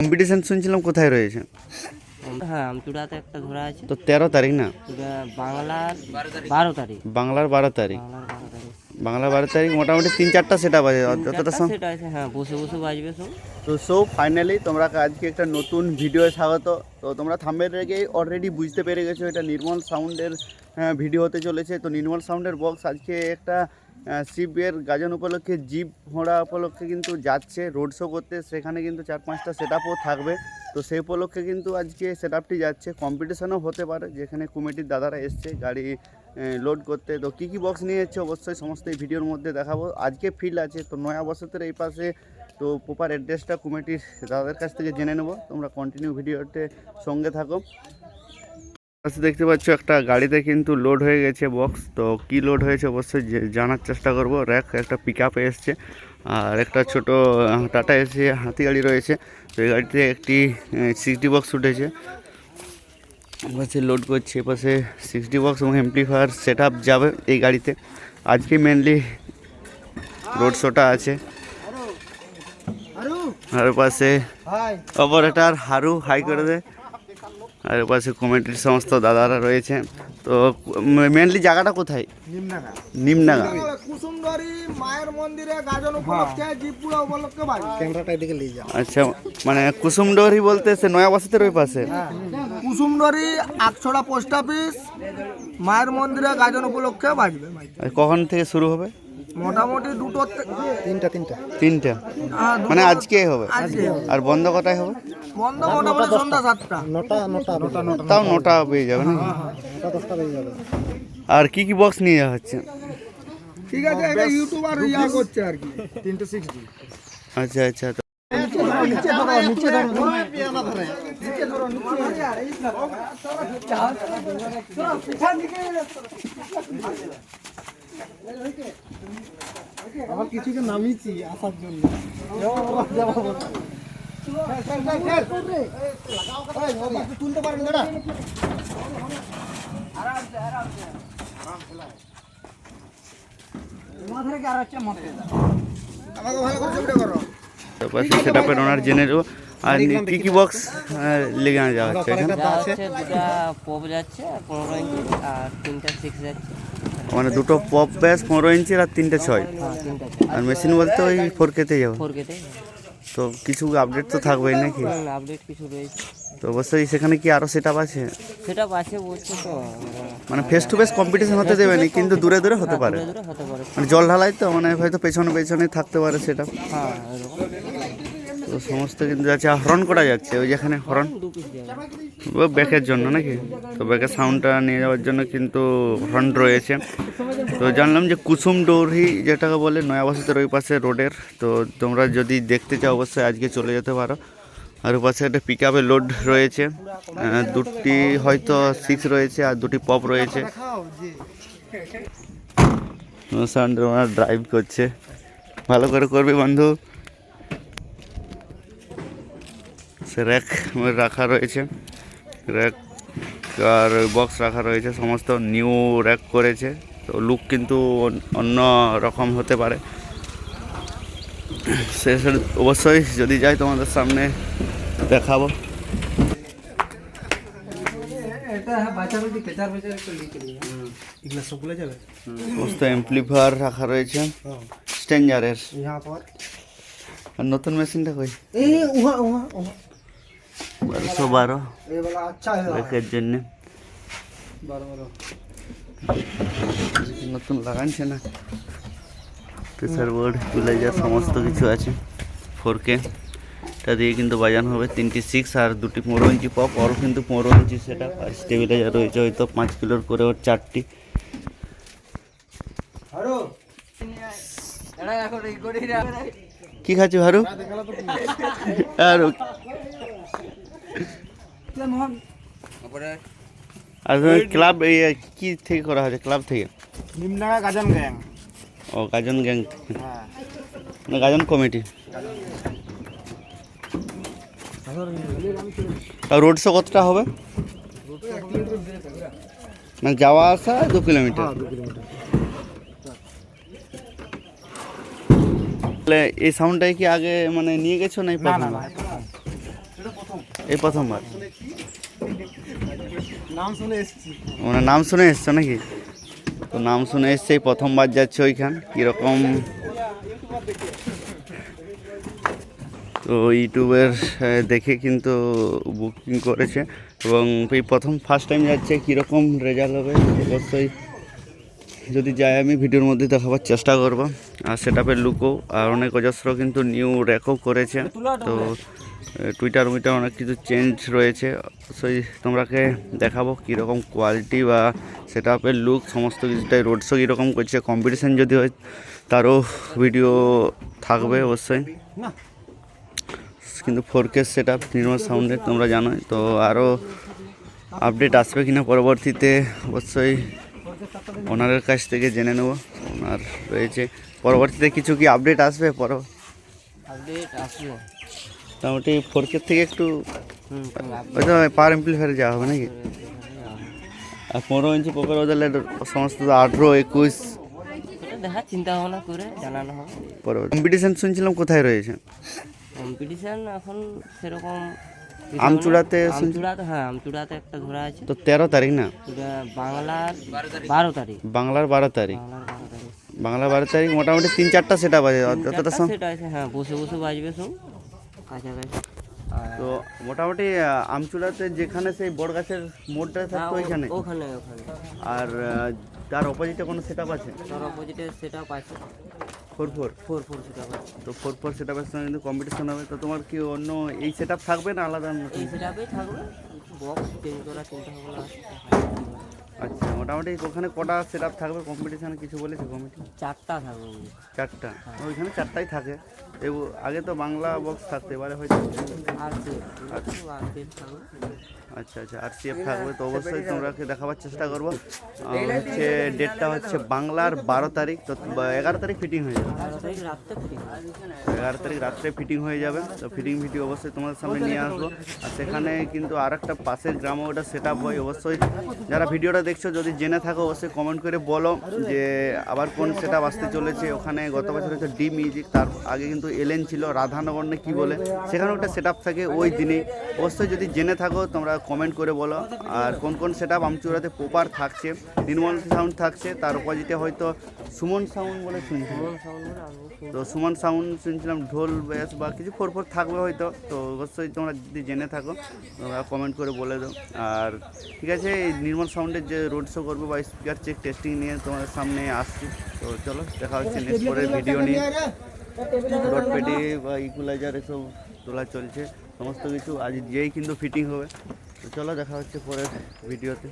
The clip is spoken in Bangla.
কম্পিটিশন শুনছিলাম কোথায় রয়েছে? হ্যাঁ আমচুড়াতে একটা ধরা আছে। তো তেরো তারিখ না? বাংলার বারো তারিখ। বাংলার বারো তারিখ। বাংলার বারো তারিখ। মোটামুটি তিন চারটা সেটা বাজে যতটা আছে হ্যাঁ বসে বসে বাজবে সব। তো সো ফাইনালি তোমরা আজকে একটা নতুন ভিডিও স্বাগত। তো তোমরা থাম্বের রেগে অলরেডি বুঝতে পেরে গেছো এটা নির্মল সাউন্ডের ভিডিও হতে চলেছে। তো নির্মল সাউন্ডের বক্স আজকে একটা শিবের গাজন উপলক্ষে, জিপ ঘোড়া উপলক্ষে কিন্তু যাচ্ছে রোড শো করতে। সেখানে কিন্তু চার পাঁচটা সেট থাকবে। তো সেই উপলক্ষে কিন্তু আজকে সেট যাচ্ছে। কম্পিটিশানও হতে পারে, যেখানে কমিটির দাদারা এসছে গাড়ি লোড করতে। তো কী কী বক্স নিয়ে যাচ্ছে অবশ্যই সমস্ত এই ভিডিওর মধ্যে দেখাবো। আজকে ফিল আছে, তো নয়া বসতের এই পাশে, তো প্রপার অ্যাড্রেসটা কমিটির দাদাদের কাছ থেকে জেনে নেব। তোমরা কন্টিনিউ ভিডিওতে সঙ্গে থাকো। পাশে দেখতে পাচ্ছ একটা গাড়িতে কিন্তু লোড হয়ে গেছে বক্স তো কি লোড হয়েছে অবশ্যই জানার চেষ্টা করব। র্যাক একটা পিক আপে এসছে আর একটা ছোট টাটা এসে হাতি গাড়ি রয়েছে তো এই গাড়িতে একটি সিক্সটি বক্স উঠেছে। পাশে লোড করছে এপাশে সিক্সটি বক্স এবং এমপ্লিফায়ার সেট আপ যাবে এই গাড়িতে। আজকে মেনলি রোড শোটা আছে। আর পাশে অপারেটার হারু হাই করে দেয় আর পাশে কমিটির সমস্ত দাদারা রয়েছে। তো মেনলি জায়গাটা কোথায়? নিমনাগা। নিমনাগা। কুসুমডারি মায়ের মন্দিরে গাজন উপলক্ষে জিপুরা উপলক্ষে বাড়ি। ক্যামেরাটা এদিকে নিয়ে যাও। আচ্ছা মানে কুসুমডোহরি বলতে সে নয়া বসতের ওই পাশে? কুসুমডারি আকছড়া পোস্ট অফিস মায়ের মন্দিরে গাজন উপলক্ষে বাজবে আর কখন থেকে শুরু হবে? মোটামুটি দুটো তিনটা তিনটা। তিনটা? হ্যাঁ মানে আজকে হবে। আর বন্ধ কটায় হবে? বন্ধ মোটামুটি সন্ধ্যা সাতটা। নটা নটা নটা নটা তাও নটা পেয়ে যাবে না নটা দশটা বেজে যাবে। আর কি কি বক্স নিয়ে যাওয়া হচ্ছে? ঠিক আছে এটা ইউটিউবার ইয়া করছে আর কি। তিনটে সিক্স আচ্ছা আচ্ছা তো নিচে ধরো নিচে ধরো। আবার কিছুকে নামিয়েছি আসার জন্য। তুলতে পারেন দাদা। তারপর সেট আপের ওনার জেনে নেব। আর কি কি বক্স লেগে আনা যাওয়া হচ্ছে এখানে দুটা পপ যাচ্ছে আর তিনটা সিক্স যাচ্ছে। মানে দুটো পপ ব্যাস পনেরো ইঞ্চির আর তিনটে ছয়। হ্যাঁ আর মেশিন বলতে ওই ফোর কেতে যাব। তো কিছু আপডেট তো থাকবেই নাকি? আপডেট কিছু রয়েছে। তো অবশ্যই সেখানে কি আরও সেট আছে? সেটা আছে বলছে তো মানে ফেস টু ফেস কম্পিটিশন হতে দেবে না কিন্তু দূরে দূরে হতে পারে। দূরে হতে পারে। মানে জল ঢালাই তো মানে হয়তো পেছনে পেছনে থাকতে পারে সেটা হ্যাঁ এরকম। তো সমস্ত কিন্তু যাচ্ছে হরন করা যাচ্ছে ওই যেখানে ও ব্যাকের জন্য নাকি? তো ব্যাকের সাউন্ডটা নিয়ে যাওয়ার জন্য কিন্তু হর্ন রয়েছে। তো জানলাম যে কুসুম ডৌরি যেটাকে বলে নয়া বসতের ওই পাশে রোডের। তো তোমরা যদি দেখতে চাও অবশ্যই আজকে চলে যেতে পারো। আর পাশে একটা পিক আপে লোড রয়েছে। দুটি হয়তো সিক্স রয়েছে আর দুটি পপ রয়েছে। সাউন্ড ওনার ড্রাইভ করছে। ভালো করে করবে বন্ধু। সে র্যাক রাখা রয়েছে। র্যাক আর বক্স রাখা রয়েছে সমস্ত নিউ র্যাক করেছে। তো লুক কিন্তু অন্য রকম হতে পারে। সে অবশ্যই যদি যাই তোমাদের সামনে দেখাবো। সমস্ত অ্যাম্পলিফায়ার রাখা রয়েছে। স্ট্যান্ডারের নতুন মেশিনটা কই? বারোশো বারো। একের জন্যে। নতুন লাগাচ্ছে না। প্রেসার বোর্ড চলে যা সমস্ত কিছু আছে। ফোর কে এটা দিয়ে কিন্তু বাজানো হবে তিনটি সিক্স আর দুটি পনেরো ইঞ্চি পপ আরও কিন্তু পনেরো ইঞ্চি সেটা আর স্টেবিলাইজার রয়েছে হয়তো পাঁচ কিলোর করে ওর চারটি। কি খাচ্ছি ভারু আর আর ক্লাব কি থেকে করা হয়েছে? ক্লাব থেকে? গাজন গ্যাং ও গাজন গ্যাং থেকে। না গাজন কমিটি রোড শো কতটা হবে? না যাওয়া আসা দু কিলোমিটার। এই সাউন্ডটাই কি আগে মানে নিয়ে গেছো না এই প্রথমবার? এই প্রথমবার। মানে নাম শুনে এসছো নাকি? তো নাম শুনে এসছে প্রথমবার যাচ্ছে ওইখান, কীরকম? তো ইউটিউবের দেখে কিন্তু বুকিং করেছে এবং এই প্রথম ফার্স্ট টাইম যাচ্ছে, কীরকম রেজাল্ট হবে, অবশ্যই যদি যাই আমি ভিডিওর মধ্যে দেখাবার চেষ্টা করব। আর সেটাপের লুকও আর অনেক অজস্র কিন্তু নিউ র্যাকও করেছে। তো টুইটার উইটার অনেক কিছু চেঞ্জ রয়েছে। অবশ্যই তোমরাকে দেখাবো কীরকম কোয়ালিটি বা সেটাপের লুক সমস্ত কিছুটাই। রোড শো কীরকম করছে কম্পিটিশান যদি হয় তারও ভিডিও থাকবে অবশ্যই। কিন্তু four K set up Nirmal সাউন্ডের তোমরা জানোই। তো আরও আপডেট আসবে কিনা পরবর্তীতে অবশ্যই ওনারের কাছ থেকে জেনে নেব। ওনার রয়েছে। পরবর্তীতে কিছু কি আপডেট আসবে? পর আপডেট আসবে মোটামুটি ফোর কে থেকে একটু হয়তো পাওয়ার এমপ্লিফায়ারে যাওয়া হবে নাকি? আর পনেরো ইঞ্চি পকেট বদলে সমস্ত আঠেরো একুশ। দেখা চিন্তা ভাবনা করে জানানো হবে পরে কম্পিটিশান শুনছিলাম কোথায় রয়েছে? কম্পিটিশন এখন সেরকম আমচুড়াতে আমচূড়াতে হ্যাঁ আমচুড়াতে একটা ধরা আছে। তো তেরো তারিখ না? বাংলার বারো তারিখ। বাংলার বারো তারিখ। বাংলার বারো তারিখ মোটামুটি তিন চারটা সেটা বাজে যতটা সম- সেটা আছে হ্যাঁ বসে বসে বাজবে সব। কাছাকাছি। তো মোটামুটি আহ, আমচূড়াতে যেখানে সেই বড় গাছের মোড়টা হ্যাঁ, থাকতো ওইখানে? ওখানে ওখানে। আর তার অপোজিটে কোনো সেট আছে? তার অপোজিটে সেটা আছে। ফোর ফোর ফোর ফোর সেটা আছে। তো ফোর ফোর সেট আপের সঙ্গে কিন্তু কম্পিটিশন হবে তো তোমার কি অন্য এই সেট থাকবে না আলাদা থাকবে। বক্স চেঞ্জ করা চিন্তা ভাবনা আছে আচ্ছা মোটামুটি ওখানে কটা সেট আপ থাকবে কম্পিটিশানে কিছু বলেছে কমিটি চারটা থাকবে চারটা? ওইখানে চারটাই থাকে। এব আগে তো বাংলা বক্স থাকতে এবারে হয়তো থাকবে। আচ্ছা। আচ্ছা আর সিএফ থাকবে তো অবশ্যই তোমরাকে দেখাবার চেষ্টা করব। হচ্ছে ডেটটা হচ্ছে বাংলার বারো তারিখ তো এগারো তারিখ ফিটিং হয়ে যাবে। এগারো তারিখ রাত্রে ফিটিং হয়ে যাবে তো ফিটিং ভিডিও অবশ্যই তোমাদের সামনে নিয়ে আসব। আর সেখানে কিন্তু আর একটা পাশের গ্রামে ওটা সেট আপ হয় অবশ্যই যারা ভিডিওটা দেখছ যদি জেনে থাকো অবশ্যই কমেন্ট করে বলো যে আবার কোন সেট আপ আসতে চলেছে। ওখানে গত বছর হচ্ছে ডি মিউজিক তার আগে কিন্তু এলেন ছিল রাধানগর না কী বলে সেখানেও একটা সেট থাকে ওই দিনেই অবশ্যই যদি জেনে থাকো তোমরা কমেন্ট করে বলো। আর কোন কোন সেট আপ আমচুরাতে পোপার থাকছে নির্মল সাউন্ড থাকছে তার অপোজিটে হয়তো সুমন সাউন্ড বলে শুনছি। তো সুমন সাউন্ড শুনছিলাম ঢোল ব্যাস বা কিছু ফোর ফোর থাকবে হয়তো। তো অবশ্যই তোমরা যদি জেনে থাকো তোমরা কমেন্ট করে বলে দাও। আর ঠিক আছে এই নির্মল সাউন্ডের যে রোড শো করব বা স্পিকার চেক টেস্টিং নিয়ে তোমাদের সামনে আসছি। তো চলো দেখা হচ্ছে নেক্সট পরের ভিডিও নিয়ে। পেটি বা ইকুলাইজার এসব তোলা চলছে সমস্ত কিছু। আজ যেই কিন্তু ফিটিং হবে। তো চলো দেখা হচ্ছে পরের ভিডিওতে